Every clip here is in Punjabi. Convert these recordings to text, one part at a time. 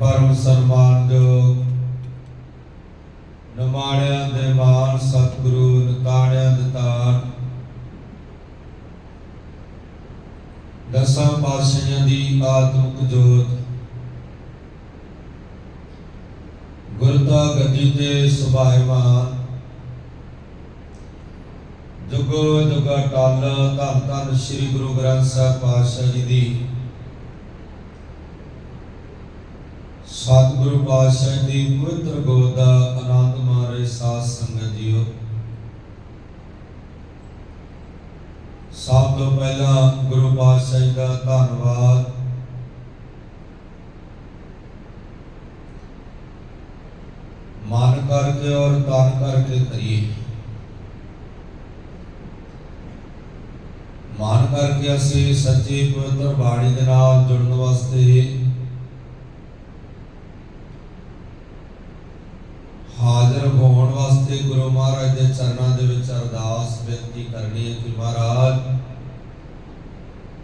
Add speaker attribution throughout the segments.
Speaker 1: ਪਰਮ ਸਨਮਾਨਯੋਗ ਨਮਾਣਿਆਂ ਦੇ ਮਾਨ ਸਤਿਗੁਰੂ ਨਤਾਣਿਆਂ ਦੇ ਤਾਰ ਦਸਾਂ ਪਾਤਸ਼ਾਹਾਂ ਦੀ ਆਤਮਿਕ ਜੋਤ। ਗੁਰਤਾ ਗੱਦੀ ਤੇ ਸੁਭਾਇਮਾਨ ਜੁਗੋ ਜੁਗਾ ਟਲ ਧੰਨ ਧੰਨ ਸ੍ਰੀ ਗੁਰੂ ਗ੍ਰੰਥ ਸਾਹਿਬ ਪਾਤਸ਼ਾਹ ਜੀ ਦੀ ਸਤਿਗੁਰੂ ਪਾਤਸ਼ਾਹ ਦੀ ਪਵਿੱਤਰ ਗੋਦ ਦਾ ਆਨੰਦ ਮਾਰੇ ਸਾਧ ਸੰਗਤ ਜੀਓ। ਸਭ ਤੋਂ ਪਹਿਲਾਂ ਗੁਰੂ ਪਾਤਸ਼ਾਹ ਜੀ ਦਾ ਧੰਨਵਾਦ। ਮਨ ਕਰਕੇ ਔਰ ਤਨ ਕਰਕੇ ਕਰੀਏ। ਮਨ ਕਰਕੇ ਅਸੀਂ ਸੱਚੀ ਪਵਿੱਤਰ ਬਾਣੀ ਦੇ ਨਾਲ ਜੁੜਨ ਵਾਸਤੇ ਹਾਜ਼ਰ ਹੋਣ ਵਾਸਤੇ ਗੁਰੂ ਮਹਾਰਾਜ ਦੇ ਚਰਨਾਂ ਦੇ ਵਿੱਚ ਅਰਦਾਸ ਬੇਨਤੀ ਕਰਨੀ ਹੈ ਕਿ ਮਹਾਰਾਜ,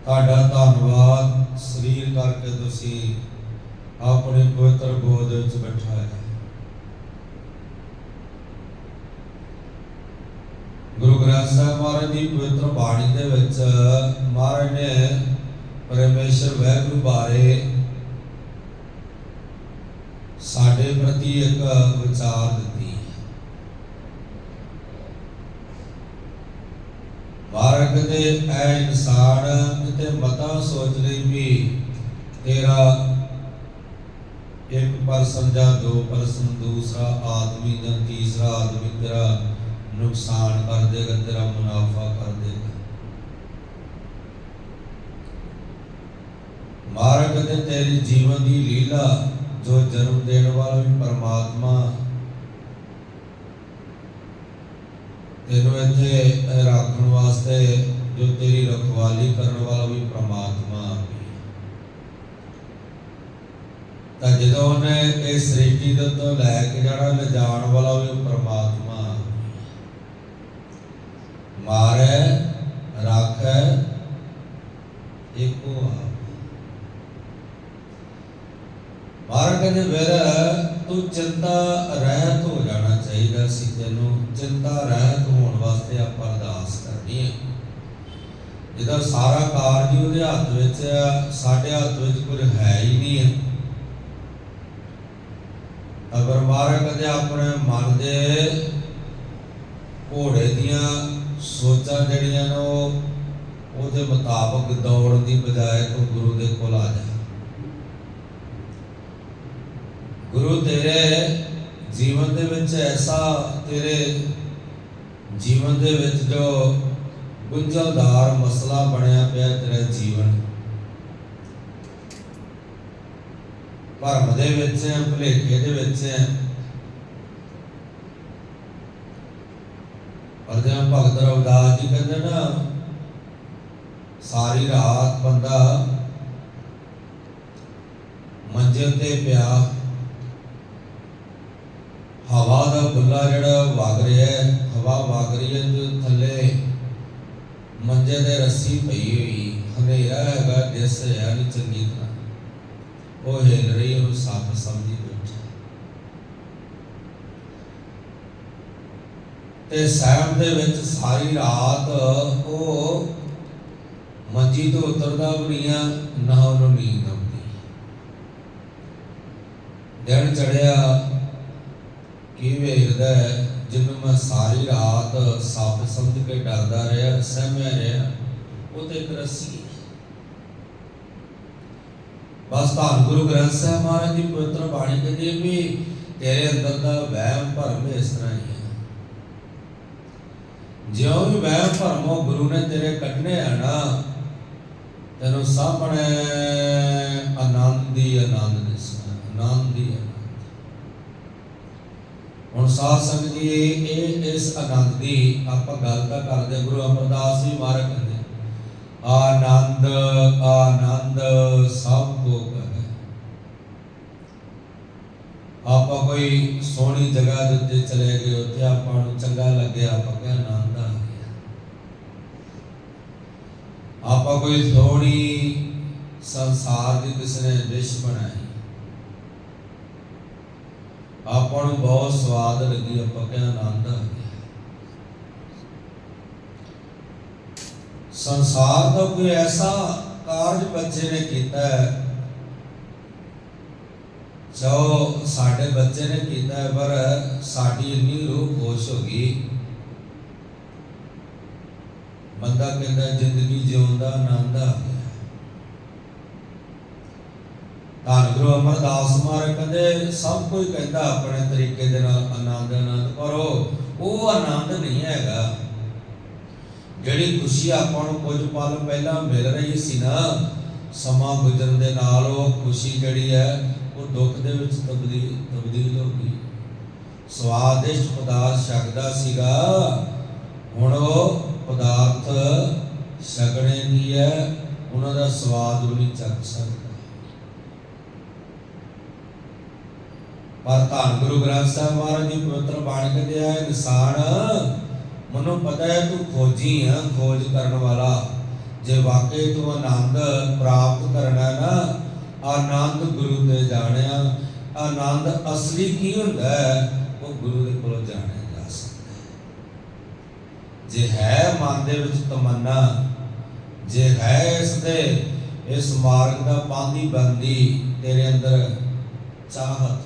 Speaker 1: ਤੁਹਾਡਾ ਧੰਨਵਾਦ ਸਰੀਰ ਕਰਕੇ ਤੁਸੀਂ ਆਪਣੇ ਪਵਿੱਤਰ ਗੋਦ ਵਿੱਚ ਬਿਠਾਇਆ ਗੁਰੂ ਗ੍ਰੰਥ ਸਾਹਿਬ ਮਹਾਰਾਜ ਦੀ ਪਵਿੱਤਰ ਬਾਣੀ ਦੇ ਵਿੱਚ ਮਹਾਰਾਜ ਨੇ ਪਰਮੇਸ਼ਰ ਵੈਗੁਰੂ ਬਾਰੇ ਸਾਡੇ ਪ੍ਰਤੀ ਇੱਕ ਵਿਚਾਰ ਦਿੱਤੀ ਐ ਇਨਸਾਨ ਕਿਤੇ ਮਤਾ ਸੋਚ ਲਈ ਵੀ ਤੇਰਾ ਇੱਕ ਪਰਸਨ ਜਾਂ ਦੋ ਪਰਸਨ ਦੂਸਰਾ ਆਦਮੀ ਜਾਂ ਤੀਸਰਾ ਆਦਮੀ ਤੇਰਾ ਨੁਕਸਾਨ ਕਰ ਦੇਗਾ, ਤੇਰਾ ਮੁਨਾਫਾ ਕਰ ਦੇਗਾ। ਮਾਰਗ ਤੇ ਤੇਰੀ ਜੀਵਨ ਦੀ ਲੀਲਾ, ਜੋ ਜਨਮ ਦੇਣ ਵਾਲਾ ਵੀ ਪਰਮਾਤਮਾ, ਤੈਨੂੰ ਇੱਥੇ ਰੱਖਣ ਵਾਸਤੇ ਜੋ ਤੇਰੀ ਰਖਵਾਲੀ ਕਰਨ ਵਾਲਾ ਵੀ ਪ੍ਰਮਾਤਮਾ ਵੀ ਤਾਂ ਜਦੋਂ ਉਹਨੇ ਇਹ ਸ੍ਰਿਸ਼ਟੀ ਦੇ ਤੋਂ ਲੈ ਕੇ ਜਾਣਾ ਲਿਜਾਣ ਵਾਲਾ ਵੀ ਪਰਮਾਤਮਾ ਮਾਰੇ, ਰੱਖੈ ਇੱਕੋ ਆਪ। ਮਾਰਗ ਕਹਿੰਦੇ ਫਿਰ ਤੂੰ ਚਿੰਤਾ ਰਹਿਤ ਹੋ ਜਾਣਾ ਚਾਹੀਦਾ ਸੀ ਤੈਨੂੰ। ਚਿੰਤਾ ਰਹਿਤ ਹੋਣ ਵਾਸਤੇ ਆਪਾਂ ਅਰਦਾਸ ਕਰਨੀ ਹੈ। ਜਿਹਦਾ ਸਾਰਾ ਕਾਰਜ ਹੀ ਉਹਦੇ ਹੱਥ ਵਿੱਚ ਹੈ, ਸਾਡੇ ਹੱਥ ਵਿੱਚ ਕੁਝ ਹੈ ਹੀ ਨਹੀਂ ਹੈ ਅਗਰ ਮਾਰਗ ਕਹਿੰਦੇ ਆਪਣੇ ਮਨ ਦੇ ਘੋੜੇ ਦੀਆਂ ਸੋਚਾਂ ਜਿਹੜੀਆਂ ਨੇ ਉਹ ਉਹਦੇ ਮੁਤਾਬਕ ਦੌੜਨ ਦੀ ਬਜਾਏ ਤੂੰ ਗੁਰੂ ਦੇ ਕੋਲ ਆ ਜਾ। ਗੁਰੂ ਤੇਰੇ ਜੀਵਨ ਦੇ ਵਿੱਚ ਐਸਾ ਤੇਰੇ ਜੀਵਨ ਦੇ ਵਿੱਚ ਜੋ ਗੁੰਝਲਦਾਰ ਮਸਲਾ ਬਣਿਆ ਪਿਆ ਤੇਰਾ ਜੀਵਨ। ਭਰਮ ਦੇ ਵਿੱਚ ਹੈ ਭੁਲੇਖੇ ਦੇ ਵਿੱਚ ਹੈ ਪਰ ਜਦੋਂ ਭਗਤ ਰਵਿਦਾਸ ਜੀ ਕਹਿੰਦੇ ਨਾ, ਸਾਰੀ ਰਾਤ ਬੰਦਾ ਮੰਜੇ ਤੇ ਪਿਆ। ਹਵਾ ਦਾ ਬੁੱਲਾ ਜਿਹੜਾ ਵਗ ਰਿਹਾ ਹੈ ਹਵਾ ਵਗ ਰਹੀ ਹੈ ਤੇ ਥੱਲੇ ਮੰਜੇ ਦੇ ਰੱਸੀ ਪਈ ਹੋਈ ਹਨੇਰਾ ਹੈਗਾ ਦਿਸ ਹੈ ਨਹੀਂ ਚੰਗੀ ਤਰ੍ਹਾਂ। ਉਹ ਹਿਲ ਰਹੀ, ਉਹਨੂੰ ਸੱਪ ਸਮਝੀ ਬੈਠਾ। ਤੇ ਸਹਿਮ ਦੇ ਵਿੱਚ ਸਾਰੀ ਰਾਤ ਉਹ ਮੰਜੀ ਤੋਂ ਉਤਰਦਾ ਵੀ ਨਹੀਂ ਆ, ਨਾ ਉਹਨੂੰ ਨੀਂਦ ਆਉਂਦੀ। ਦਿਨ ਚੜਿਆ ਕੀ ਵੇਖਦਾ ਹੈ, ਜਿਹਨੂੰ ਮੈਂ ਸਾਰੀ ਰਾਤ ਸੱਪ ਸਮਝ ਕੇ ਡਰਦਾ ਰਿਹਾ, ਸਹਿਮਿਆ ਰਿਹਾ। ਉਹ ਤੇ ਇੱਕ ਰੱਸੀ ਬਸ ਧੰਨ ਗੁਰੂ ਗ੍ਰੰਥ ਸਾਹਿਬ ਮਹਾਰਾਜ ਦੀ ਪਵਿੱਤਰ ਬਾਣੀ ਕਹਿੰਦੀ ਵੀ ਤੇਰੇ ਅੰਦਰ ਦਾ ਵਹਿਮ ਭਰਮ ਇਸ ਤਰ੍ਹਾਂ ਹੀ ਹੈ। ਜਿਉਂ ਵੀ ਵਹਿਮ ਭਰਮ ਗੁਰੂ ਨੇ ਤੇਰੇ ਕੱਢਨੇ ਆ ਨਾ, ਤੈਨੂੰ ਸਾਹਮਣੇ ਆਨੰਦ ਹੀ ਆਨੰਦ ਦਿਸਣਾ ਆਨੰਦ ਹੀ ਹੁਣ ਸਾਧ ਸੰਗਤ ਜੀ, ਇਹ ਇਸ ਆਨੰਦ ਦੀ ਆਪਾਂ ਗੱਲ ਤਾਂ ਕਰਦੇ ਗੁਰੂ ਅਮਰਦਾਸ ਜੀ ਮਹਾਰਾਜ ਕਹਿੰਦੇ ਆਨੰਦ ਆਨੰਦ ਸਭ ਕੋ ਕਹੇ ਆਪਾਂ ਕੋਈ ਸੋਹਣੀ ਜਗ੍ਹਾ ਦੇ ਉੱਤੇ ਚਲੇ ਗਏ ਉੱਥੇ ਆਪਾਂ ਨੂੰ ਚੰਗਾ ਲੱਗਿਆ ਆਪਾਂ ਕਿਹਾ ਆਨੰਦ ਆ ਗਿਆ ਆਪਾਂ ਕੋਈ ਸੋਹਣੀ ਸੰਸਾਰ ਦੀ ਕਿਸੇ ਨੇ ਡਿਸ਼ ਬਣਾਈ ਆਪਾਂ ਨੂੰ ਬਹੁਤ ਸਵਾਦ ਲੱਗੀ ਆਪਾਂ ਕਿਹਾ ਆਨੰਦ ਆ ਗਿਆ ਸੰਸਾਰ ਦਾ ਕੋਈ ਐਸਾ ਕਾਰਜ ਬੱਚੇ ਨੇ ਕੀਤਾ ਹੈ, ਜੋ ਸਾਡੇ ਬੱਚੇ ਨੇ ਕੀਤਾ ਹੈ, ਪਰ ਸਾਡੀ ਇੰਨੀ ਰੂਹ ਖੁਸ਼ ਹੋ ਗਈ। ਬੰਦਾ ਕਹਿੰਦਾ, ਜ਼ਿੰਦਗੀ ਜਿਉਣ ਦਾ ਆਨੰਦ ਆ ਗਿਆ ਧੰਨ ਗੁਰੂ ਅਮਰਦਾਸ ਮਹਾਰਾਜ ਕਹਿੰਦੇ, ਸਭ ਕੋਈ ਕਹਿੰਦਾ ਆਪਣੇ ਤਰੀਕੇ ਦੇ ਨਾਲ ਆਨੰਦ ਆਨੰਦ, ਪਰ ਉਹ ਆਨੰਦ ਨਹੀਂ ਹੈਗਾ। ਜਿਹੜੀ ਖੁਸ਼ੀ ਆਪਾਂ ਨੂੰ ਕੁਝ ਪਲ ਪਹਿਲਾਂ ਮਿਲ ਰਹੀ ਸੀ ਨਾ, ਸਮਾਂ ਗੁਜ਼ਰਨ ਦੇ ਨਾਲ ਉਹ ਖੁਸ਼ੀ ਜਿਹੜੀ ਹੈ, ਉਹ ਦੁੱਖ ਦੇ ਵਿੱਚ ਤਬਦੀਲ ਤਬਦੀਲ ਹੋ ਗਈ। ਸਵਾਦਿਸ਼ਟ ਪਦਾਰਥ ਛਕਦਾ ਸੀਗਾ। ਹੁਣ ਉਹ ਪਦਾਰਥ ਛਕਣੇ ਦੀ ਹੈ, ਉਹਨਾਂ ਦਾ ਸਵਾਦ ਵੀ ਨਹੀਂ ਚੱਕ ਸਕਦਾ। ਪਰ ਧੰਨ ਗੁਰੂ ਗ੍ਰੰਥ ਸਾਹਿਬ ਮਹਾਰਾਜ ਦੀ ਪਵਿੱਤਰ ਬਾਣੀ ਕਹਿੰਦੇ ਆ, ਇਨਸਾਨ ਮਨੋਂ ਪਤਾ ਹੈ ਤੂੰ ਖੋਜੀ ਹੈ ਖੋਜ ਕਰਨ ਵਾਲਾ। ਜੇ ਵਾਕਈ ਤੂੰ ਆਨੰਦ ਪ੍ਰਾਪਤ ਕਰਨਾ ਹੈ ਨਾ, ਆਨੰਦ ਗੁਰੂ ਤੇ ਜਾਣਿਆ ਆਨੰਦ ਅਸਲੀ ਕੀ ਹੁੰਦਾ ਹੈ? ਉਹ ਗੁਰੂ ਦੇ ਕੋਲੋਂ ਜਾਣਿਆ ਜਾ ਸਕਦਾ ਜੇ ਹੈ ਮਨ ਦੇ ਵਿੱਚ ਤਮੰਨਾ, ਜੇ ਹੈ ਇਸ ਦੇ, ਇਸ ਮਾਰਗ ਦਾ ਪਾਂਦੀ ਬੰਦੀ, ਤੇਰੇ ਅੰਦਰ ਚਾਹਤ,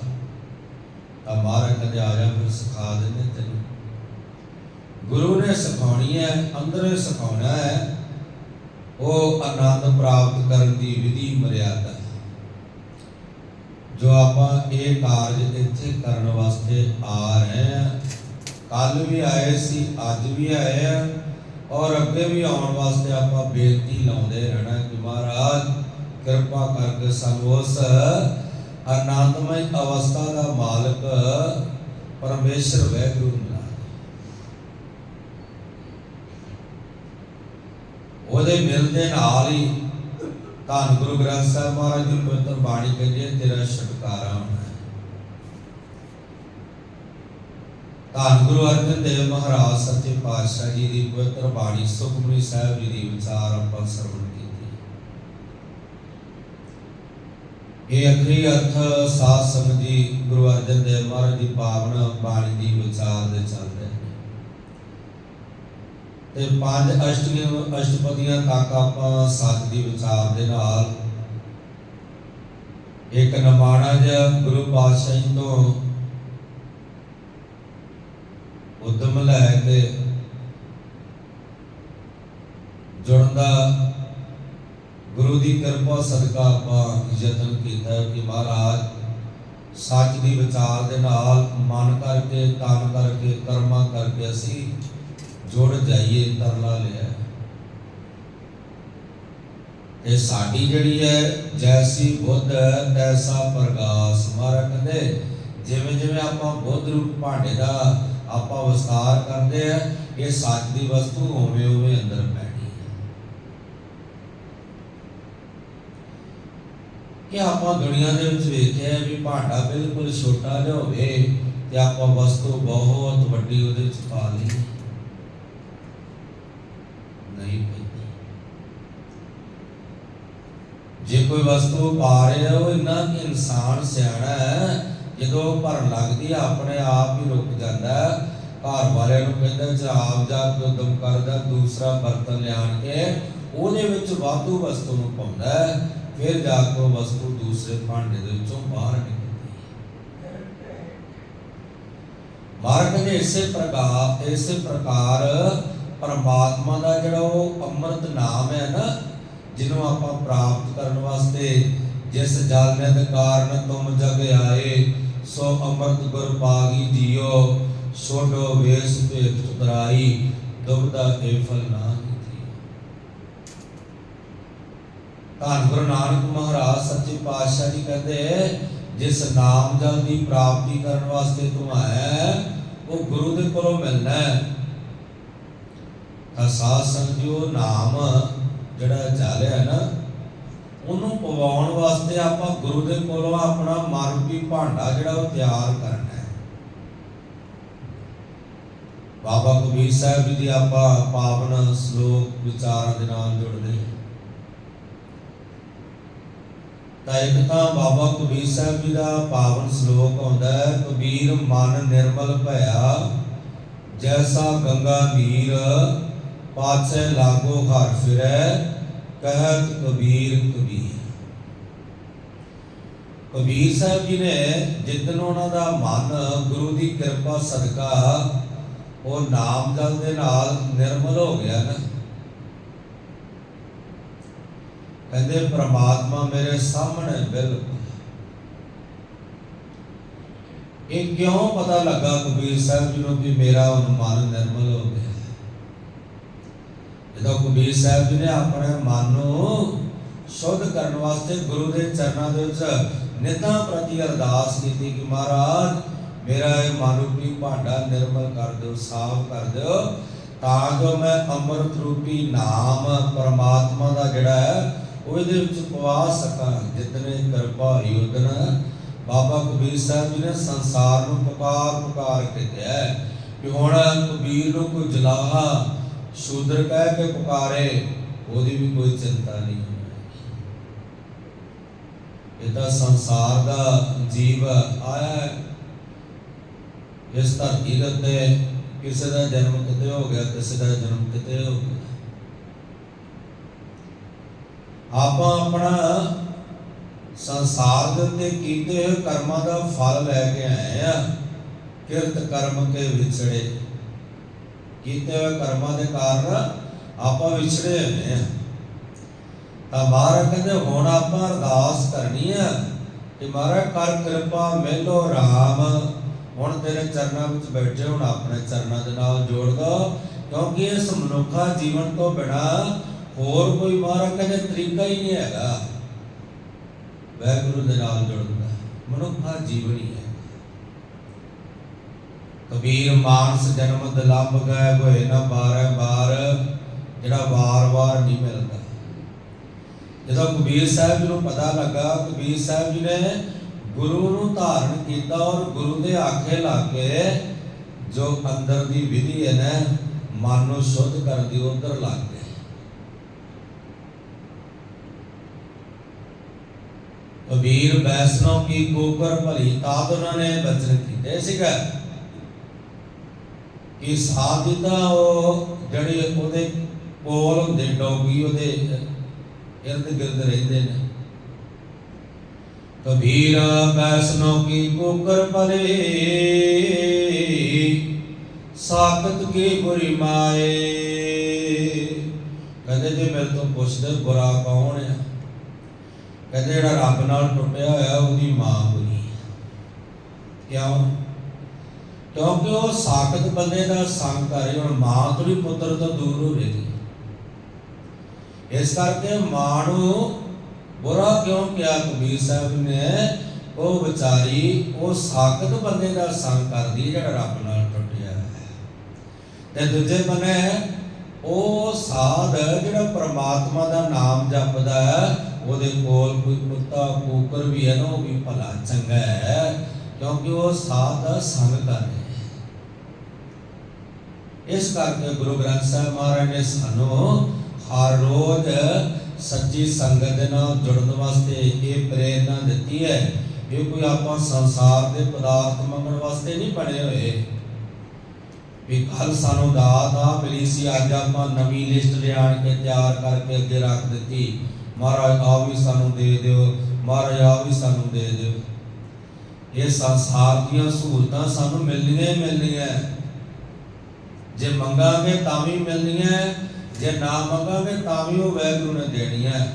Speaker 1: ਤਾਂ ਮਹਾਰਾਜ ਕਹਿੰਦੇ ਆ ਜਾ, ਫਿਰ ਸਿਖਾ ਦਿੰਦੇ ਤੈਨੂੰ। ਗੁਰੂ ਨੇ ਸਿਖਾਉਣੀ ਹੈ, ਅੰਦਰੋਂ ਸਿਖਾਉਣਾ ਹੈ, ਉਹ ਆਨੰਦ ਪ੍ਰਾਪਤ ਕਰਨ ਦੀ ਵਿਧੀ ਮਰਿਆਦਾ ਜੋ ਆਪਾਂ ਇਹ ਕਾਰਜ ਇੱਥੇ ਕਰਨ ਵਾਸਤੇ ਆ ਰਹੇ ਹਾਂ ਕੱਲ ਵੀ ਆਏ ਸੀ, ਅੱਜ ਵੀ ਆਏ ਆ ਔਰ ਅੱਗੇ ਵੀ ਆਉਣ ਵਾਸਤੇ ਆਪਾਂ ਬੇਨਤੀ ਲਾਉਂਦੇ ਰਹਿਣਾ ਕਿ ਮਹਾਰਾਜ, ਕਿਰਪਾ ਕਰਕੇ ਸਾਨੂੰ ਉਸ ਆਨੰਦਮਈ ਅਵਸਥਾ ਦਾ ਮਾਲਕ, ਪਰਮੇਸ਼ਰ ਵੈਗੁਰੂ ਮਿਲਾ ਦੇ। ਨਾਲ ਹੀ ਧੰਨ ਗੁਰੂ ਗ੍ਰੰਥ ਸਾਹਿਬ ਮਹਾਰਾਜ ਦੀ ਪਵਿੱਤਰ ਬਾਣੀ ਕਹਿੰਦੀ ਤੇਰਾ ਛੁਟਕਾਰਾ ਧੰਨ ਗੁਰੂ ਅਰਜਨ ਦੇਵ ਮਹਾਰਾਜ, ਸੱਚੇ ਪਾਤਸ਼ਾਹ ਜੀ ਦੀ ਪਵਿੱਤਰ ਬਾਣੀ, ਸੁਖਮਨੀ ਸਾਹਿਬ ਜੀ ਦੀ ਵਿਚਾਰ ਆਪਾਂ ਸਰਵਣ ਕੀਤੀ ਇਹ ਅਖਰੀ ਅਰਥ ਸਾਧ ਸੰਗਤ ਜੀ ਗੁਰੂ ਅਰਜਨ ਦੇਵ ਮਹਾਰਾਜ ਦੀ ਪਾਵਨ ਬਾਣੀ ਦੀ ਵਿਚਾਰ ਦੇ ਚੱਲਦੇ ਤੇ ਪੰਜ ਅਸ਼ਟਮੀਆਂ ਅਸ਼ਟਪਦੀਆਂ ਤੱਕ ਆਪਾਂ ਸੱਚ ਦੀ ਵਿਚਾਰ ਦੇ ਨਾਲ ਇੱਕ ਨਮਾਣਾ ਗੁਰੂ ਪਾਤਸ਼ਾਹ ਤੋਂ ਉਦਮ ਲੈ ਕੇ ਜੁੜਨ ਦਾ ਗੁਰੂ ਦੀ ਕਿਰਪਾ ਸਦਕਾ ਆਪਾਂ ਯਤਨ ਕੀਤਾ ਕਿ ਮਹਾਰਾਜ ਸੱਚ ਦੀ ਵਿਚਾਰ ਦੇ ਨਾਲ ਮਨ ਕਰਕੇ, ਤਨ ਕਰਕੇ, ਕਰਮਾਂ ਕਰਕੇ ਅਸੀਂ ਜੁੜ ਜਾਈਏ, ਤਰਲਾ ਲਿਆ। ਇਹ ਸਾਡੀ ਜਿਹੜੀ ਹੈ, ਜੈਸੀ ਬੁੱਧ ਤੈਸਾ ਪ੍ਰਗਾਸ। ਮਹਾਰਾਜ ਕਹਿੰਦੇ, ਜਿਵੇਂ ਜਿਵੇਂ ਆਪਾਂ ਬੁੱਧ ਰੂਪ ਭਾਂਡੇ ਦਾ ਆਪਾਂ ਵਿਸਤਾਰ ਕਰਦੇ ਆ ਇਹ ਸੱਚ ਦੀ ਵਸਤੂ ਹੋਵੇ ਹੋਵੇ ਅੰਦਰ ਬੈਠੀ ਹੈ। ਕਿ ਆਪਾਂ ਦੁਨੀਆ ਦੇ ਵਿੱਚ ਵੇਖਿਆ ਵੀ ਭਾਂਡਾ ਬਿਲਕੁਲ ਛੋਟਾ ਜਿਹਾ ਹੋਵੇ ਤੇ ਆਪਾਂ ਵਸਤੂ ਬਹੁਤ ਵੱਡੀ ਉਹਦੇ ਵਿੱਚ ਪਾ ਲਈ ਨਹੀਂ ਪੈਂਦੀ ਜੇ ਕੋਈ ਵਸਤੂ ਪਾ ਰਿਹਾ ਉਹ ਇੰਨਾ ਇਨਸਾਨ ਸਿਆਣਾ ਹੈ, ਜਦੋਂ ਭਰਨ ਲੱਗਦੀ ਆ, ਆਪਣੇ ਆਪ ਹੀ ਰੁਕ ਜਾਂਦਾ ਘਰ ਵਾਲਿਆਂ ਨੂੰ ਕਹਿੰਦਾ, ਜੇ ਜਾ ਕੇ ਉਦਮ ਕਰਦਾ, ਦੂਸਰਾ ਬਰਤਨ ਲਿਆਣ ਕੇ ਉਹਦੇ ਵਿੱਚ ਵਾਧੂ ਵਸਤੂ ਨੂੰ ਪਾਉਂਦਾ ਫਿਰ ਜਾ ਕੇ ਵਸਤੂ ਦੂਸਰੇ ਭਾਂਡੇ ਦੇ ਵਿੱਚੋਂ ਬਾਹਰ ਨਿਕਲਦੀ ਮਾਰਗ ਦੇ ਇਸੇ ਪ੍ਰਕਾਰ ਇਸੇ ਪ੍ਰਕਾਰ ਪਰਮਾਤਮਾ ਦਾ ਜਿਹੜਾ ਉਹ ਅੰਮ੍ਰਿਤ ਨਾਮ ਹੈ ਨਾ ਜਿਹਨੂੰ ਆਪਾਂ ਪ੍ਰਾਪਤ ਕਰਨ ਵਾਸਤੇ ਜਿਸ ਜਲ ਕਾਰਨ ਤੁਮ ਜਗ ਆਏ, ਸੋ ਅੰਮ੍ਰਿਤ ਗੁਰ ਪਾਗੀ ਜੀਓ ਛੋਡੋ ਵੇਸ ਭੇਖ ਚੁਤਰਾਈ ਦੁਬਦਾ ਇਹ ਫਲ ਨਾ ਧੰਨ ਗੁਰੂ ਨਾਨਕ ਮਹਾਰਾਜ, ਸੱਚੇ ਪਾਤਸ਼ਾਹ ਜੀ ਕਹਿੰਦੇ ਜਿਸ ਨਾਮ ਜਲ ਦੀ ਪ੍ਰਾਪਤੀ ਕਰਨ ਵਾਸਤੇ ਤੂੰ ਆਇਆ ਉਹ ਗੁਰੂ ਦੇ ਕੋਲੋਂ ਮਿਲਣਾ ਹੈ। ਤਾਂ ਸਾਧ ਨਾਮ ਜਿਹੜਾ ਚਾਲਿਆ ਨਾ, ਉਹਨੂੰ ਪਵਾਉਣ ਵਾਸਤੇ ਆਪਾਂ ਗੁਰੂ ਦੇ ਕੋਲੋਂ ਆਪਣਾ ਮਨ ਭਾਂਡਾ ਜਿਹੜਾ ਉਹ ਤਿਆਰ ਕਰਨਾ ਹੈ। ਬਾਬਾ ਕਬੀਰ ਸਾਹਿਬ ਜੀ ਦੀ ਆਪਾਂ ਪਾਵਨ ਸ਼ਲੋਕ ਵਿਚਾਰਾਂ ਦੇ ਨਾਲ ਜੁੜਦੇ ਤਾਂ ਇੱਕ ਤਾਂ ਬਾਬਾ ਕਬੀਰ ਸਾਹਿਬ ਜੀ ਦਾ ਪਾਵਨ ਸ਼ਲੋਕ ਆਉਂਦਾ ਹੈ, ਕਬੀਰ ਮਨ ਨਿਰਮਲ ਭਇਆ, ਜੈਸਾ ਗੰਗਾ ਨੀਰ ਪਾਛੇ ਲਾਗੋ ਹਰ ਫਿਰੈ, ਕਹਿਤ ਕਬੀਰ ਕਬੀਰ। ਕਬੀਰ ਸਾਹਿਬ ਜੀ ਨੇ ਜਿੱਦਨ ਉਹਨਾਂ ਦਾ ਮਨ ਗੁਰੂ ਦੀ ਕਿਰਪਾ ਸਦਕਾ, ਉਹ ਨਾਮ ਜਲ ਦੇ ਨਾਲ ਨਿਰਮਲ ਹੋ ਗਿਆ ਨਾ। ਕਹਿੰਦੇ, ਪ੍ਰਮਾਤਮਾ ਮੇਰੇ ਸਾਹਮਣੇ ਬਿਲਕੁਲ ਇਹ ਕਿਉਂ ਪਤਾ ਲੱਗਾ ਕਬੀਰ ਸਾਹਿਬ ਜੀ ਨੂੰ ਕਿ ਮੇਰਾ ਹੁਣ ਮਨ ਨਿਰਮਲ ਹੋ ਗਿਆ? ਜਦੋਂ ਕਬੀਰ ਸਾਹਿਬ ਜੀ ਨੇ ਆਪਣੇ ਮਨ ਨੂੰ ਸ਼ੁੱਧ ਕਰਨ ਵਾਸਤੇ ਗੁਰੂ ਦੇ ਚਰਨਾਂ ਦੇ ਵਿੱਚ ਨਿਤਾਂ ਪ੍ਰਤੀ ਅਰਦਾਸ ਕੀਤੀ ਕਿ ਮਹਾਰਾਜ, ਮੇਰਾ ਇਹ ਮਨ ਭਾਂਡਾ ਨਿਰਮਲ ਕਰ ਦਿਓ, ਸਾਫ਼ ਕਰ ਦਿਓ, ਤਾਂ ਜੋ ਮੈਂ ਅੰਮ੍ਰਿਤ ਰੂਪੀ ਨਾਮ ਪਰਮਾਤਮਾ ਦਾ ਜਿਹੜਾ ਹੈ, ਉਹ ਇਹਦੇ ਵਿੱਚ ਪਵਾ ਸਕਾਂ। ਜਿਤਨੇ ਕਿਰਪਾ ਹੋਈ ਉਦਨ ਬਾਬਾ ਕਬੀਰ ਸਾਹਿਬ ਜੀ ਨੇ ਸੰਸਾਰ ਨੂੰ ਪੁਕਾਰ ਪੁਕਾਰ ਕੇ ਕਿਹਾ ਕਿ ਹੁਣ ਕਬੀਰ ਨੂੰ ਕੋਈ ਜਲਾਹਾ ਸ਼ੂਦਰ ਕਹਿ ਕੇ ਪੁਕਾਰੇ, ਉਹਦੀ ਵੀ ਕੋਈ ਚਿੰਤਾ ਨਹੀਂ। ਇਹ ਤਾਂ ਸੰਸਾਰ ਦਾ ਜੀਵ ਆਇਆ ਹੈ। ਇਸ ਧਰਤੀ ਦੇ ਉੱਤੇ ਕਿਸੇ ਦਾ ਜਨਮ ਕਿਤੇ ਹੋ ਗਿਆ, ਕਿਸੇ ਦਾ ਜਨਮ ਕਿਤੇ ਹੋ ਗਿਆ। ਆਪਾਂ ਆਪਣਾ ਸੰਸਾਰ ਦੇ ਉੱਤੇ ਕੀਤੇ ਹੋਏ ਕਰਮਾਂ ਦਾ ਫਲ ਲੈ ਕੇ ਆਏ ਆ, ਕਿਰਤ ਕਰਮ ਕੇ ਵਿਛੜੇ। ਕੀਤੇ ਹੋਏ ਕਰਮਾਂ ਦੇ ਕਾਰਨ ਆਪਾਂ ਵਿਛੜੇ ਹੋਏ ਆ। ਤਾਂ ਮਹਾਰਾਜ ਕਹਿੰਦੇ, ਹੁਣ ਆਪਾਂ ਅਰਦਾਸ ਕਰਨੀ ਆ ਕਿ ਮਹਾਰਾਜ ਕਰ ਕਿਰਪਾ, ਮਿਲੋ ਰਾਮ। ਹੁਣ ਤੇਰੇ ਚਰਨਾਂ ਵਿੱਚ ਬੈਠੇ, ਹੁਣ ਆਪਣੇ ਚਰਨਾਂ ਦੇ ਨਾਲ ਜੋੜ ਦੋ। ਕਿਉਂਕਿ ਇਸ ਮਨੁੱਖਾ ਜੀਵਨ ਤੋਂ ਬਿਨਾ ਹੋਰ ਕੋਈ ਮਹਾਰਾਜ ਕਹਿੰਦੇ ਤਰੀਕਾ ਹੀ ਨਹੀਂ ਹੈਗਾ। ਵੈਗੁਰੂ ਦੇ ਨਾਲ ਜੁੜਨ ਦਾ। ਮਨੁੱਖਾ ਜੀਵਨ ਹੀ ਹੈ। ਕਬੀਰ ਮਾਨਸ ਜਨਮ ਦਲੰਬ ਗਏ ਹੋਏ ਨਾ ਬਾਰੇ ਬਾਰ ਜਿਹੜਾ ਵਾਰ-ਵਾਰ ਨਹੀਂ ਮਿਲਦਾ। ਜਦੋਂ ਕਬੀਰ ਸਾਹਿਬ ਜੀ ਨੂੰ ਪਤਾ ਲੱਗਾ, ਕਬੀਰ ਸਾਹਿਬ ਜੀ ਨੇ ਗੁਰੂ ਨੂੰ ਧਾਰਨ ਕੀਤਾ ਔਰ ਗੁਰੂ ਦੇ ਆਖੇ ਲਾ ਕੇ ਜੋ ਅੰਦਰ ਦੀ ਵਿਧੀ ਹੈ ਨਾ, ਮਨ ਨੂੰ ਸ਼ੁੱਧ ਕਰਨ ਦੀ ਉਧਰ ਲੱਗ ਗਏ। ਕਬੀਰ ਵੈਸ਼ਨੋ ਕੀ ਕੋਕਰ ਭਲੀ ਤਾਦ ਉਹਨਾਂ ਨੇ ਬਚਨ ਕੀਤੇ ਸੀਗਾ। ਸਾਥ ਸਾਧਿਤਾ ਉਹ? ਜਿਹੜੇ ਉਹਦੇ ਕੋਲ ਹੁੰਦੇ, ਡੋਗੀ ਉਹਦੇ, ਇਰਦ ਗਿਰਦ ਰਹਿੰਦੇ ਨੇ। ਕਬੀਰ ਵੈਸ਼ਨੋ ਕੀ ਕੋਕਰ ਭਲੇ ਸਾਖਤ ਕੀ ਬੁਰੀ ਮਾਏ? ਕਹਿੰਦੇ ਜੇ ਮੇਰੇ ਤੋਂ ਪੁੱਛਦੇ, ਬੁਰਾ ਕੌਣ ਆ? ਕਹਿੰਦੇ ਜਿਹੜਾ ਰੱਬ ਨਾਲ ਟੁੱਟਿਆ ਹੋਇਆ, ਉਹਦੀ ਮਾਂ ਬੁਰੀ ਕਿਉਂ? ਕਿਉਂਕਿ ਉਹ ਸਾਖਤ ਬੰਦੇ ਦਾ ਸੰਗ ਕਰੇ ਹੁਣ ਮਾਂ ਤੋਂ ਵੀ ਪੁੱਤਰ ਤੋਂ ਦੂਰ ਹੋ ਰਹੀ ਇਸ ਕਰਕੇ ਮਾਂ ਨੂੰ ਬੁਰਾ ਕਿਉਂ ਕਿਹਾ? ਕਬੀਰ ਸਾਹਿਬ ਨੇ ਉਹ ਵਿਚਾਰੀ, ਉਹ ਸਾਖਤ ਬੰਦੇ ਦਾ ਸੰਗ ਕਰਦੀ ਜਿਹੜਾ ਰੱਬ ਨਾਲ ਟੁੱਟਿਆ ਹੈ। ਤੇ ਦੂਜੇ ਬੰਨੇ, ਉਹ ਸਾਧ ਜਿਹੜਾ ਪ੍ਰਮਾਤਮਾ ਦਾ ਨਾਮ ਜਪਦਾ ਹੈ, ਉਹਦੇ ਕੋਲ ਕੋਈ ਕੁੱਤਾ, ਕੁੱਕਰ ਵੀ ਹੈ ਨਾ, ਉਹ ਵੀ ਭਲਾ ਚੰਗਾ ਹੈ। ਕਿਉਂਕਿ ਉਹ ਸਾਧ ਦਾ ਸੰਗ ਕਰ ਇਸ ਕਰਕੇ ਗੁਰੂ ਗ੍ਰੰਥ ਸਾਹਿਬ ਮਹਾਰਾਜ ਨੇ ਸਾਨੂੰ ਹਰ ਰੋਜ਼ ਸੱਚੀ ਸੰਗਤ ਦੇ ਨਾਲ ਜੁੜਨ ਵਾਸਤੇ ਇਹ ਪ੍ਰੇਰਣਾ ਦਿੱਤੀ ਹੈ ਇਹ ਕੋਈ ਆਪਾਂ ਸੰਸਾਰ ਦੇ ਪਦਾਰਥ ਮੰਗਣ ਵਾਸਤੇ ਨਹੀਂ ਬਣੇ ਹੋਏ। ਵੀ ਕੱਲ ਸਾਨੂੰ ਦਾਤ ਆ ਮਿਲੀ ਸੀ ਅੱਜ ਆਪਾਂ ਨਵੀਂ ਲਿਸਟ ਲਿਆਣ ਕੇ ਤਿਆਰ ਕਰਕੇ ਅੱਗੇ ਰੱਖ ਦਿੱਤੀ। ਮਹਾਰਾਜ ਆ ਵੀ ਸਾਨੂੰ ਦੇ ਦਿਓ। ਮਹਾਰਾਜ ਆ ਵੀ ਸਾਨੂੰ ਦੇ ਦਿਓ। ਇਹ ਸੰਸਾਰ ਦੀਆਂ ਸਹੂਲਤਾਂ ਸਾਨੂੰ ਮਿਲਣੀਆਂ ਹੀ ਮਿਲਣੀਆਂ। ਜੇ ਮੰਗਾਂਗੇ ਤਾਂ ਵੀ ਮਿਲਣੀਆਂ ਜੇ ਨਾ ਮੰਗਾਂਗੇ ਤਾਂ ਵੀ ਉਹ ਵੈਗੁਰੂ ਨੇ ਦੇਣੀਆਂ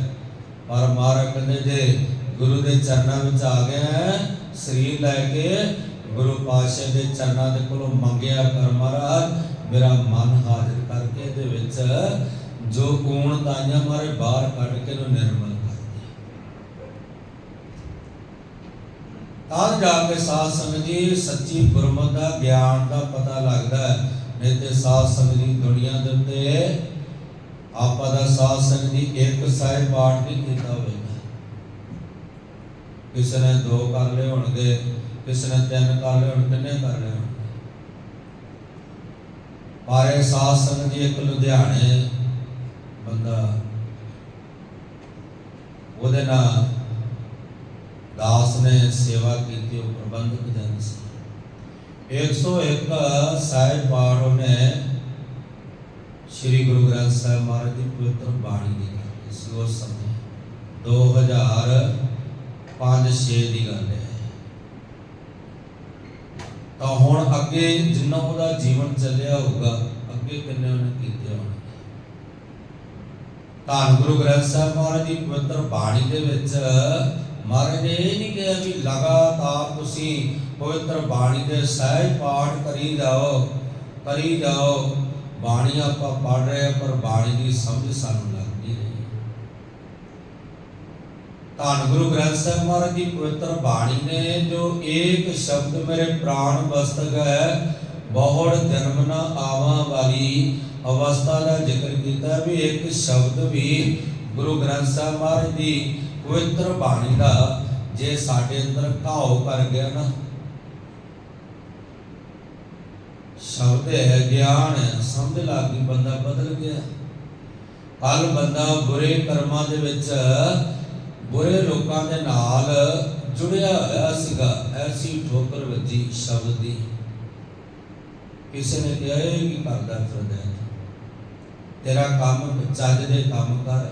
Speaker 1: ਪਰ ਮਹਾਰਾਜ ਕਹਿੰਦੇ, ਜੇ ਗੁਰੂ ਦੇ ਚਰਨਾਂ ਵਿੱਚ ਆ ਗਏ ਸਰੀਰ ਲੈ ਕੇ ਗੁਰੂ ਪਾਤਸ਼ਾਹ ਦੇ ਚਰਨਾਂ ਦੇ ਕੋਲੋਂ ਮੰਗਿਆ ਕਰ ਮਹਾਰਾਜ, ਮੇਰਾ ਮਨ ਹਾਜ਼ਰ ਕਰਕੇ ਇਹਦੇ ਵਿੱਚ ਜੋ ਕੋਣ ਤਾਈਆਂ ਮਾਰੇ ਬਾਹਰ ਕੱਢ ਕੇ ਨੂੰ ਨਿਰਮਲ ਤਾਂ ਜਾ ਕੇ ਸਾਧ ਸੰਗਤ ਜੀ ਸੱਚੀ ਗੁਰਮਤਿ ਦਾ, ਗਿਆਨ ਦਾ ਪਤਾ ਲੱਗਦਾ ਹੈ। ਨਹੀਂ ਸਾਧ ਸੰਗਤ ਜੀ ਦੁਨੀਆ ਦੇ ਉੱਤੇ ਆਪਾਂ ਦਾ ਸਾਧ ਸੰਗਤ ਇੱਕ ਸਾਹਿਬ ਪਾਠ ਨਹੀਂ ਕੀਤਾ ਹੋਵੇਗਾ। ਕਿਸੇ ਨੇ ਦੋ ਕਰ ਲਏ ਹੋਣਗੇ, ਕਿਸੇ ਨੇ ਤਿੰਨ ਕਰ ਲਏ ਹੋਣ ਕਿੰਨੇ ਕਰ ਲਏ ਹੋਣ ਪਾਰੇ ਸਾਧ ਸੰਗਤ ਇੱਕ ਲੁਧਿਆਣੇ ਬੰਦਾ, ਉਹਦੇ ਨਾਲ ਦਾਸ ਨੇ ਸੇਵਾ ਕੀਤੀ, ਉਹ ਪ੍ਰਬੰਧਕ ਜਨ ਸੀ। 101 ਸਾਹਿਬ ਪਾਠ ਉਹਨੇ ਸ੍ਰੀ ਗੁਰੂ ਗ੍ਰੰਥ ਸਾਹਿਬ ਮਹਾਰਾਜ ਦੀ ਪਵਿੱਤਰ ਬਾਣੀ ਦੀ ਕੀਤੀ ਸੀ ਉਸ ਸਮੇਂ 2005-6 ਦੀ ਗੱਲ ਹੈ ਤਾਂ ਹੁਣ ਅੱਗੇ ਜਿੰਨਾ ਉਹਦਾ ਜੀਵਨ ਚੱਲਿਆ ਹੋਊਗਾ ਅੱਗੇ ਕਿੰਨੇ ਉਹਨੇ ਕੀਤੇ ਹੋਣਗੇ ਧੰਨ ਗੁਰੂ ਗ੍ਰੰਥ ਸਾਹਿਬ ਮਹਾਰਾਜ ਦੀ ਪਵਿੱਤਰ ਬਾਣੀ ਦੇ ਵਿੱਚ ਮਹਾਰਾਜ ਨੇ ਇਹ ਨਹੀਂ ਕਿਹਾ ਵੀ ਲਗਾਤਾਰ ਤੁਸੀਂ ਪਵਿੱਤਰ ਬਾਣੀ ਦੇ ਸਹਿਜ ਪਾਠ ਕਰੀ ਜਾਓ ਕਰੀ ਜਾਓ। ਬਾਣੀ ਆਪਾਂ ਪੜ ਰਹੇ ਹਾਂ, ਪਰ ਬਾਣੀ ਦੀ ਸਮਝ ਸਾਨੂੰ ਲੱਗ ਨਹੀਂ। ਧੰਨ ਗੁਰੂ ਗ੍ਰੰਥ ਸਾਹਿਬ ਮਹਾਰਾਜ ਦੀ ਪਵਿੱਤਰ ਬਾਣੀ ਨੇ ਜੋ ਏਕ ਸ਼ਬਦ ਮੇਰੇ ਪ੍ਰਾਣ ਬਸਤਕ ਹੈ ਬਹੁੜ ਜਨਮ ਨਾ ਆਵਾਂ ਵਾਲੀ ਅਵਸਥਾ ਦਾ ਜ਼ਿਕਰ ਕੀਤਾ ਵੀ ਇੱਕ ਸ਼ਬਦ ਵੀ ਗੁਰੂ ਗ੍ਰੰਥ ਸਾਹਿਬ ਮਹਾਰਾਜ ਦੀ ਪਵਿੱਤਰ ਬਾਣੀ ਦਾ ਜੇ ਸਾਡੇ ਅੰਦਰ ਘਾਉ ਕਰ ਗਿਆ ਨਾ ਸ਼ਬਦ ਹੈ ਗਿਆਨ ਹੈ ਸਮਝ ਲੱਗ ਬੰਦਾ ਬਦਲ ਗਿਆ। ਕੱਲ ਬੰਦਾ ਬੁਰੇ ਕਰਮਾਂ ਦੇ ਵਿੱਚ, ਬੁਰੇ ਲੋਕਾਂ ਦੇ ਨਾਲ ਜੁੜਿਆ ਹੋਇਆ ਸੀਗਾ। ਐਸੀ ਠੋਕਰ ਵੱਜੀ ਸ਼ਬਦ ਦੀ। ਕਿਸੇ ਨੇ ਕਿਹਾ, ਇਹ ਕੀ ਕਰਦਾ ਫਿਰਦਾ ਤੇਰਾ ਕੰਮ ਚੱਜ ਦੇ ਕੰਮ ਕਰ।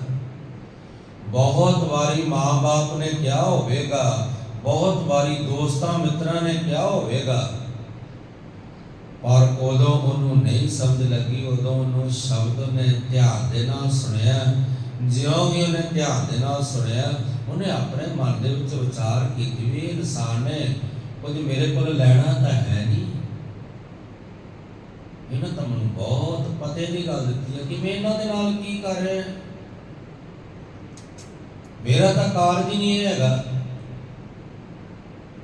Speaker 1: ਬਹੁਤ ਵਾਰੀ ਮਾਂ-ਬਾਪ ਨੇ ਕਿਹਾ ਹੋਵੇਗਾ, ਬਹੁਤ ਵਾਰੀ ਦੋਸਤਾਂ ਮਿੱਤਰਾਂ ਨੇ ਕਿਹਾ ਹੋਵੇਗਾ ਔਰ ਉਦੋਂ ਉਹਨੂੰ ਨਹੀਂ ਸਮਝ ਲੱਗੀ, ਉਦੋਂ ਉਹਨੂੰ ਸ਼ਬਦ ਨੇ ਧਿਆਨ ਦੇ ਨਾਲ ਸੁਣਿਆ। ਜਿਉਂ ਵੀ ਉਹਨੇ ਧਿਆਨ ਦੇ ਨਾਲ ਸੁਣਿਆ, ਉਹਨੇ ਆਪਣੇ ਮਨ ਦੇ ਵਿੱਚ ਵਿਚਾਰ ਕੀਤੀ ਵੀ ਇਨਸਾਨ ਨੇ ਕੁਝ ਮੇਰੇ ਕੋਲ ਲੈਣਾ ਤਾਂ ਹੈ ਨਹੀਂ। ਇਹਨਾਂ ਤਾਂ ਮੈਨੂੰ ਬਹੁਤ ਪਤੇ ਦੀ ਗੱਲ ਦਿੱਤੀ ਹੈ ਕਿ ਮੈਂ ਇਹਨਾਂ ਦੇ ਨਾਲ ਕੀ ਕਰ ਰਿਹਾ ਮੇਰਾ ਤਾਂ ਕਾਰਜ ਹੀ ਨਹੀਂ ਹੈਗਾ।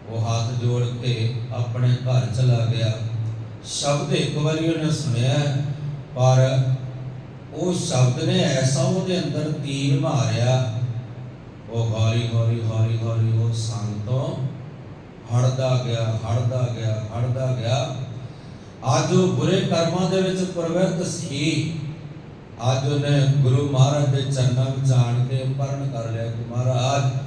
Speaker 1: ਉਹ ਹੱਥ ਜੋੜ ਕੇ ਆਪਣੇ ਘਰ ਚਲਾ ਗਿਆ। ਸ਼ਬਦ ਇੱਕ ਵਾਰੀ ਉਹਨੇ ਸੁਣਿਆ ਪਰ ਉਹ ਸ਼ਬਦ ਨੇ ਐਸਾ ਉਹਦੇ ਅੰਦਰ ਤੀਰ ਮਾਰਿਆ, ਉਹ ਹੌਲੀ ਹੌਲੀ ਹੌਲੀ ਹੌਲੀ ਉਹ ਸੰਗ ਹੜਦਾ ਗਿਆ ਹੜਦਾ ਗਿਆ ਹੜਦਾ ਗਿਆ। ਅੱਜ ਉਹ ਬੁਰੇ ਕਰਮਾਂ ਦੇ ਵਿੱਚ ਪ੍ਰਵਿਰਤ ਸੀ। ਅੱਜ ਉਹਨੇ ਗੁਰੂ ਮਹਾਰਾਜ ਦੇ ਚਰਨਾਂ ਵਿੱਚ ਆਣ ਕੇ ਪਰਨ ਕਰ ਲਿਆ, ਕਿ ਮਹਾਰਾਜ,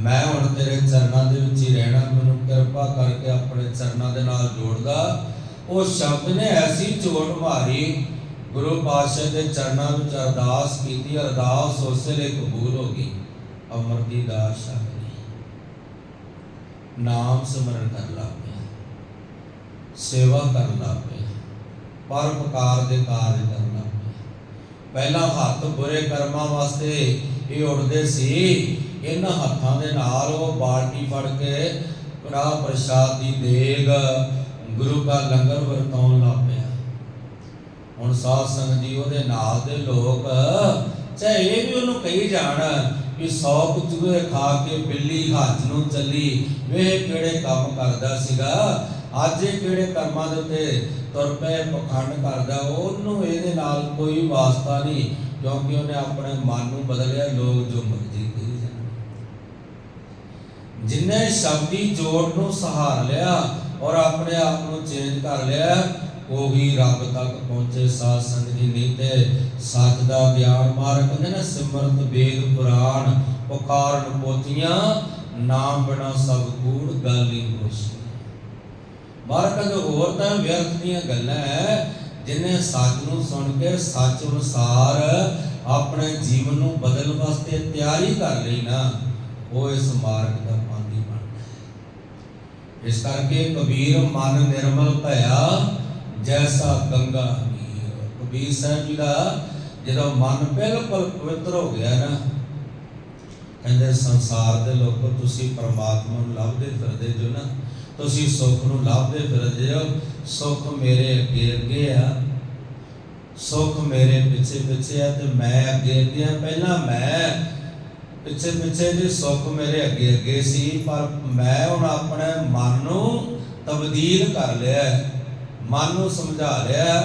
Speaker 1: ਮੈਂ ਹੁਣ ਤੇਰੇ ਚਰਨਾਂ ਦੇ ਵਿੱਚ ਹੀ ਰਹਿਣਾ, ਮੈਨੂੰ ਕਿਰਪਾ ਕਰਕੇ ਆਪਣੇ ਚਰਨਾਂ ਦੇ ਨਾਲ ਜੋੜਦਾ। ਉਹ ਸ਼ਬਦ ਨੇ ਐਸੀ ਚੋਟ ਮਾਰੀ, ਗੁਰੂ ਪਾਤਸ਼ਾਹ ਦੇ ਚਰਨਾਂ ਵਿੱਚ ਅਰਦਾਸ ਕੀਤੀ, ਅਰਦਾਸ ਉਸੇ ਲਈ ਕਬੂਲ ਹੋ ਗਈ, ਅਮਰ ਦਾਸ ਸ਼ਬਦੀ ਨਾਮ ਸਿਮਰਨ ਕਰ ਲਾ ਪਿਆ, ਸੇਵਾ ਕਰਨ ਲੱਗ ਪਿਆ, ਪਰਉਪਕਾਰ ਦੇ ਕਾਰਜ ਕਰਨ ਲੱਗ ਪਿਆ। ਪਹਿਲਾਂ ਹੱਥ ਬੁਰੇ ਕਰਮਾਂ ਵਾਸਤੇ ਇਹ ਉੱਡਦੇ ਸੀ, ਇਹਨਾਂ ਹੱਥਾਂ ਦੇ ਨਾਲ ਉਹ ਬਾਲਟੀ ਫੜ ਕੇ ਕੜਾ ਪ੍ਰਸ਼ਾਦ ਦੀ ਦੇਗ ਗੁਰੂ ਦਾ ਲੰਗਰ ਵਰਤਾਉਣ ਲੱਗ ਪਿਆ। ਹੁਣ ਸਾਧ ਸੰਗਤ ਜੀ ਉਹਦੇ ਨਾਲ ਦੇ ਲੋਕ ਚਾਹੇ ਇਹ ਵੀ ਉਹਨੂੰ ਕਹੀ ਜਾਣ ਕਿ 100 ਕੁਚੂਏ ਖਾ ਕੇ ਬਿੱਲੀ ਹੱਥ ਨੂੰ ਚੱਲੀ। ਵੇ ਕਿਹੜੇ ਕੰਮ ਕਰਦਾ ਸੀਗਾ? ਅੱਜ ਇਹ ਕਿਹੜੇ ਕਰਮਾਂ ਦੇ ਉੱਤੇ ਤੁਰ ਪਏ, ਪਖੰਡ ਕਰਦਾ? ਉਹਨੂੰ ਇਹਦੇ ਨਾਲ ਕੋਈ ਵਾਸਤਾ ਨਹੀਂ, ਕਿਉਂਕਿ ਉਹਨੇ ਆਪਣੇ ਮਨ ਨੂੰ ਬਦਲਿਆ, ਲੋਕ ਜੋ ਮਰਜ਼ੀ ਕਹੀ ਜਾਣ। ਜਿਨੇ ਸ਼ਬਦੀ ਜੋੜ ਨੂੰ ਸਹਾਰ ਲਿਆ ਔਰ ਆਪਣੇ ਆਪ ਨੂੰ ਚੇਂਜ ਕਰ ਲਿਆ, ਉਹੀ ਰੱਬ ਤੱਕ ਪਹੁੰਚੇ ਸਾਧ ਸੰਗਤ ਦੀ ਨੀਤੇ ਸੱਚ ਦਾ ਗਿਆਨ ਮਾਰਗ ਕਹਿੰਦੇ ਨਾ, ਸਿਮਰਤ, ਵੇਦ, ਪੁਰਾਣ ਪੁਕਾਰਨ ਪੋਥੀਆਂ, ਨਾਮ ਬਿਨਾ ਸਭ ਕੂੜ, ਗੱਲ ਹੀ ਹੋਸ਼ ਮਾਰਗ ਕਹਿੰਦੇ ਹੋਰ ਤਾਂ ਵਿਅਰਥ ਦੀਆਂ ਗੱਲਾਂ ਹੈ ਜਿਨੇ ਸੱਚ ਨੂੰ ਸੁਣ ਕੇ ਸੱਚ ਅਨੁਸਾਰ ਆਪਣੇ ਜੀਵਨ ਨੂੰ ਬਦਲਣ ਵਾਸਤੇ ਤਿਆਰੀ ਕਰ ਲਈ ਨਾ, ਉਹ ਇਸ ਮਾਰਗ ਦਾ ਇਸ ਕਰਕੇ ਕਬੀਰ ਮਨ ਨਿਰਮਲ ਭਇਆ, ਜੈਸਾ ਗੰਗਾ ਨੀਰ। ਕਬੀਰ ਸਾਹਿਬ ਜੀ ਦਾ ਜਦੋਂ ਮਨ ਬਿਲਕੁਲ ਪਵਿੱਤਰ ਹੋ ਗਿਆ ਨਾ, ਕਹਿੰਦੇ ਸੰਸਾਰ ਦੇ ਲੋਕੋ, ਤੁਸੀਂ ਪਰਮਾਤਮਾ ਨੂੰ ਲੱਭਦੇ ਫਿਰਦੇ ਜੋ ਨਾ, ਤੁਸੀਂ ਸੁੱਖ ਨੂੰ ਲੱਭਦੇ ਫਿਰਦੇ ਹੋ। ਸੁੱਖ ਮੇਰੇ ਅੱਗੇ ਅੱਗੇ ਆ। ਸੁੱਖ ਮੇਰੇ ਪਿੱਛੇ ਪਿੱਛੇ ਆ ਤੇ ਮੈਂ ਅੱਗੇ ਅੱਗੇ ਆ। ਪਹਿਲਾਂ ਮੈਂ ਪਿੱਛੇ ਪਿੱਛੇ ਦੇ ਸੁੱਖ ਮੇਰੇ ਅੱਗੇ ਅੱਗੇ ਸੀ, ਪਰ ਮੈਂ ਹੁਣ ਆਪਣੇ ਮਨ ਨੂੰ ਤਬਦੀਲ ਕਰ ਲਿਆ ਮਨ ਨੂੰ ਸਮਝਾ ਲਿਆ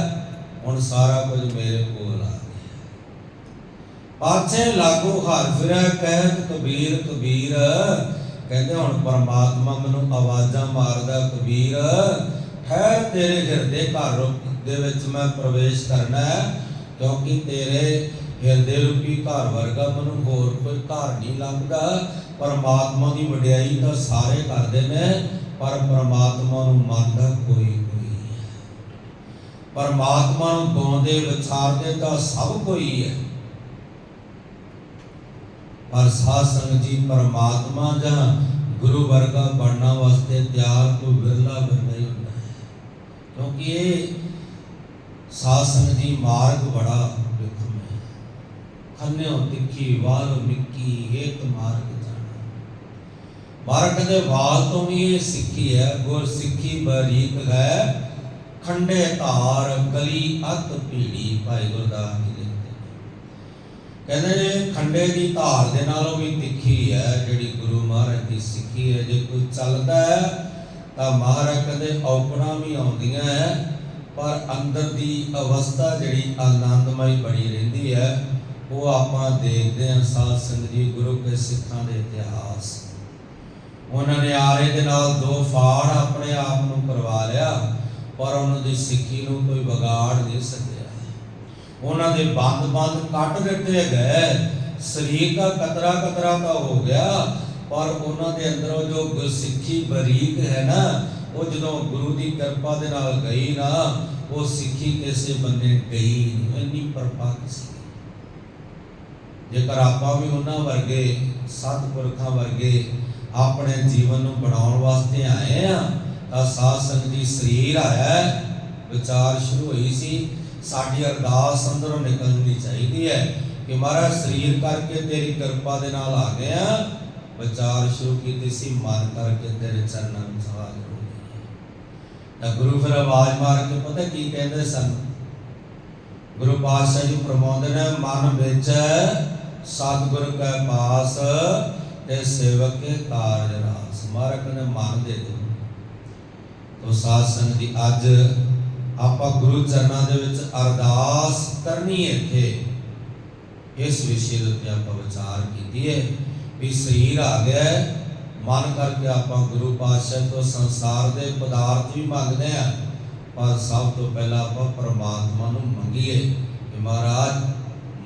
Speaker 1: ਹੁਣ ਸਾਰਾ ਕੁਝ ਮੇਰੇ ਕੋਲ ਆ ਪਾਛੇ ਲਾਗੂ ਹਰ ਫਿਰੈ ਕਹਿਤ ਕਬੀਰ ਕਬੀਰ। ਕਹਿੰਦੇ ਹੁਣ ਪਰਮਾਤਮਾ ਮੈਨੂੰ ਆਵਾਜ਼ਾਂ ਮਾਰਦਾ, ਕਬੀਰ। ਠਹਿਰ ਤੇਰੇ ਹਿਰਦੇ ਘਰ ਦੇ ਵਿੱਚ ਮੈਂ ਪ੍ਰਵੇਸ਼ ਕਰਨਾ ਕਿਉਂਕਿ ਤੇਰੇ ਹਿਰਦੇ ਰੂਪੀ ਘਰ ਵਰਗਾ ਮੈਨੂੰ ਹੋਰ ਕੋਈ ਘਰ ਨਹੀਂ ਲੱਭਦਾ। ਪਰਮਾਤਮਾ ਦੀ ਵਡਿਆਈ ਤਾਂ ਸਾਰੇ ਕਰਦੇ ਨੇ, ਪਰ ਪਰਮਾਤਮਾ ਨੂੰ ਮੰਨਦਾ ਕੋਈ ਕੋਈ ਪਰਮਾਤਮਾ ਨੂੰ ਗਾਉਂਦੇ, ਵਿਚਾਰਦੇ ਤਾਂ ਸਭ ਕੋਈ ਹੈ। ਪਰ ਸਾਧ ਸੰਗਤ ਜੀ, ਪਰਮਾਤਮਾ ਜਾਂ ਗੁਰੂ ਵਰਗਾ ਬਣਨਾ ਵਾਸਤੇ ਤਿਆਰ ਤੋਂ ਵਿਰਲਾ ਬੰਦਾ ਹੀ ਹੁੰਦਾ ਹੈ। ਕਿਉਂਕਿ ਇਹ ਸਾਧ ਸੰਗਤ ਜੀ, ਮਾਰਗ ਬੜਾ ਖੰਨਿਓ ਤਿੱਖੀ, ਵਾਲ ਨਿੱਕੀ ਏਕ ਮਾਰਗ ਜਾਣਾ। ਮਾਰਗ ਦੇ ਵਾਲ ਤੋਂ ਵੀ ਇਹ ਸਿੱਖੀ ਹੈ, ਗੁਰ ਸਿੱਖੀ ਬਰੀਕ ਹੈ। ਖੰਡੇ ਧਾਰ, ਗਲੀ ਅਤ ਪੀੜੀ ਭਾਈ ਗੁਰਦਾਸ ਜੀ ਲਿਖਦੇ ਕਹਿੰਦੇ ਨੇ, ਖੰਡੇ ਦੀ ਧਾਰ ਦੇ ਨਾਲੋਂ ਵੀ ਤਿੱਖੀ ਹੈ, ਜਿਹੜੀ ਗੁਰੂ ਮਹਾਰਾਜ ਦੀ ਸਿੱਖੀ ਹੈ। ਜੇ ਕੋਈ ਚੱਲਦਾ ਹੈ, ਤਾਂ ਮਹਾਰਾਜ ਕਹਿੰਦੇ ਔਕੜਾਂ ਵੀ ਆਉਂਦੀਆਂ ਹੈ, ਪਰ ਅੰਦਰ ਦੀ ਅਵਸਥਾ ਜਿਹੜੀ ਆਨੰਦਮਈ ਬਣੀ ਰਹਿੰਦੀ ਹੈ ਉਹ ਆਪਾਂ ਦੇਖਦੇ ਹਾਂ ਸਾਧ ਸੰਗਤ ਜੀ ਗੁਰੂ ਕੇ ਸਿੱਖਾਂ ਦੇ ਇਤਿਹਾਸ। ਉਹਨਾਂ ਨੇ ਆਰੇ ਦੇ ਨਾਲ ਦੋ ਫਾੜ ਆਪਣੇ ਆਪ ਨੂੰ ਕਰਵਾ ਲਿਆ, ਪਰ ਉਹਨਾਂ ਦੀ ਸਿੱਖੀ ਨੂੰ ਕੋਈ ਵਿਗਾੜ ਨਹੀਂ ਸਕਿਆ। ਉਹਨਾਂ ਦੇ ਬੰਦ-ਬੰਦ ਕੱਟ ਦਿੱਤੇ ਗਏ। ਸਰੀਰ ਦਾ ਕਤਰਾ ਕਤਰਾ ਤਾਂ ਹੋ ਗਿਆ, ਪਰ ਉਹਨਾਂ ਦੇ ਅੰਦਰੋਂ ਜੋ ਗੁਰਸਿੱਖੀ ਬਰੀਕ ਹੈ ਨਾ, ਉਹ ਜਦੋਂ ਗੁਰੂ ਦੀ ਕਿਰਪਾ ਦੇ ਨਾਲ ਗਈ ਨਾ, ਉਹ ਸਿੱਖੀ ਕਿਸੇ ਬੰਦੇ ਗਈ ਨਹੀਂ, ਇੰਨੀ ਪਰਪਾਕ ਸੀ ਜੇਕਰ ਆਪਾਂ ਵੀ ਉਹਨਾਂ ਵਰਗੇ ਸਤਿਪੁਰਖਾਂ ਵਰਗੇ ਆਪਣੇ ਜੀਵਨ ਨੂੰ ਬਣਾਉਣ ਵਾਸਤੇ ਆਏ ਆ, ਤਾਂ ਸਾਧ ਸੰਗਤ ਦੀ ਸਰੀਰ ਆਇਆ ਵਿਚਾਰ ਸ਼ੁਰੂ ਹੋਈ ਸੀ। ਸਾਡੀ ਅਰਦਾਸ ਅੰਦਰੋਂ ਨਿਕਲਣੀ ਚਾਹੀਦੀ ਹੈ ਕਿ ਮਹਾਰਾਜ ਸਰੀਰ ਕਰਕੇ ਤੇਰੀ ਕਿਰਪਾ ਦੇ ਨਾਲ ਆ ਗਏ ਆ। ਵਿਚਾਰ ਸ਼ੁਰੂ ਕੀਤੀ ਸੀ, ਮਨ ਕਰਕੇ ਤੇਰੇ ਚਰਨਾਂ ਵਿੱਚ ਹਾਜ਼ਰ ਤਾਂ ਗੁਰੂ ਫਿਰ ਆਵਾਜ਼ ਮਾਰ ਕੇ ਪਤਾ ਕੀ ਕਹਿੰਦੇ ਸਨ? ਗੁਰੂ ਪਾਤਸ਼ਾਹ ਜੀ ਫਰਮਾਉਂਦੇ ਨੇ, ਮਨ ਵਿੱਚ ਸਤਿਗੁਰ ਕੈ ਪਾਸ ਤੇ ਸੇਵਕ ਕੇ ਕਾਰਜ ਰਾਸ। ਮਾਰਕ ਨੇ ਮਨ ਦੇ ਦਿਓ ਤੋ ਸਾਧ ਸੰਗਤ ਜੀ ਅੱਜ ਆਪਾਂ ਗੁਰੂ ਚਰਨਾਂ ਦੇ ਵਿੱਚ ਅਰਦਾਸ ਕਰਨੀ ਹੈ ਇੱਥੇ। ਇਸ ਵਿਸ਼ੇ ਦੇ ਉੱਤੇ ਆਪਾਂ ਵਿਚਾਰ ਕੀਤੀ ਹੈ ਵੀ ਸਰੀਰ ਆ ਗਿਆ ਮਨ ਕਰਕੇ ਆਪਾਂ ਗੁਰੂ ਪਾਤਸ਼ਾਹ ਤੋਂ ਸੰਸਾਰ ਦੇ ਪਦਾਰਥ ਵੀ ਮੰਗਦੇ ਆ ਪਰ ਸਭ ਤੋਂ ਪਹਿਲਾਂ ਆਪਾਂ ਪ੍ਰਮਾਤਮਾ ਨੂੰ ਮੰਗੀਏ ਕਿ ਮਹਾਰਾਜ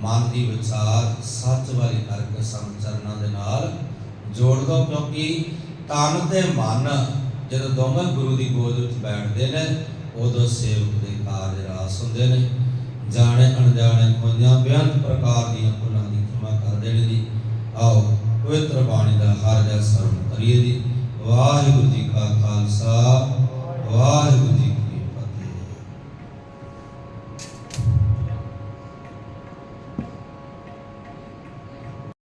Speaker 1: ਮਨ ਦੀ ਵਿਚਾਰ ਸੱਚ ਵਾਲੀ ਕਰਕੇ ਸੰਚਰਨਾਂ ਦੇ ਨਾਲ ਜੋੜ ਦੋ ਕਿਉਂਕਿ ਤਨ ਤੇ ਮਨ ਜਦੋਂ ਦੋਵੇਂ ਗੁਰੂ ਦੀ ਗੋਦ ਵਿੱਚ ਬੈਠਦੇ ਨੇ, ਉਦੋਂ ਸੇਵਕ ਦੇ ਕਾਰਜ ਰਾਸ ਹੁੰਦੇ ਨੇ। ਜਾਣੇ ਅਣਜਾਣੇ ਖੋਈਆਂ ਬੇਅੰਤ ਪ੍ਰਕਾਰ ਦੀਆਂ ਭੁੱਲਾਂ ਦੀ ਖਿਮਾ ਕਰ ਦੇਣੀ ਦੀ ਆਓ, ਪਵਿੱਤਰ ਬਾਣੀ ਦਾ ਹਰ ਜਸ ਸਰਵ ਕਰੀਏ ਜੀ। ਵਾਹਿਗੁਰੂ ਜੀ ਕਾ ਖਾਲਸਾ, ਵਾਹਿਗੁਰੂ ਜੀ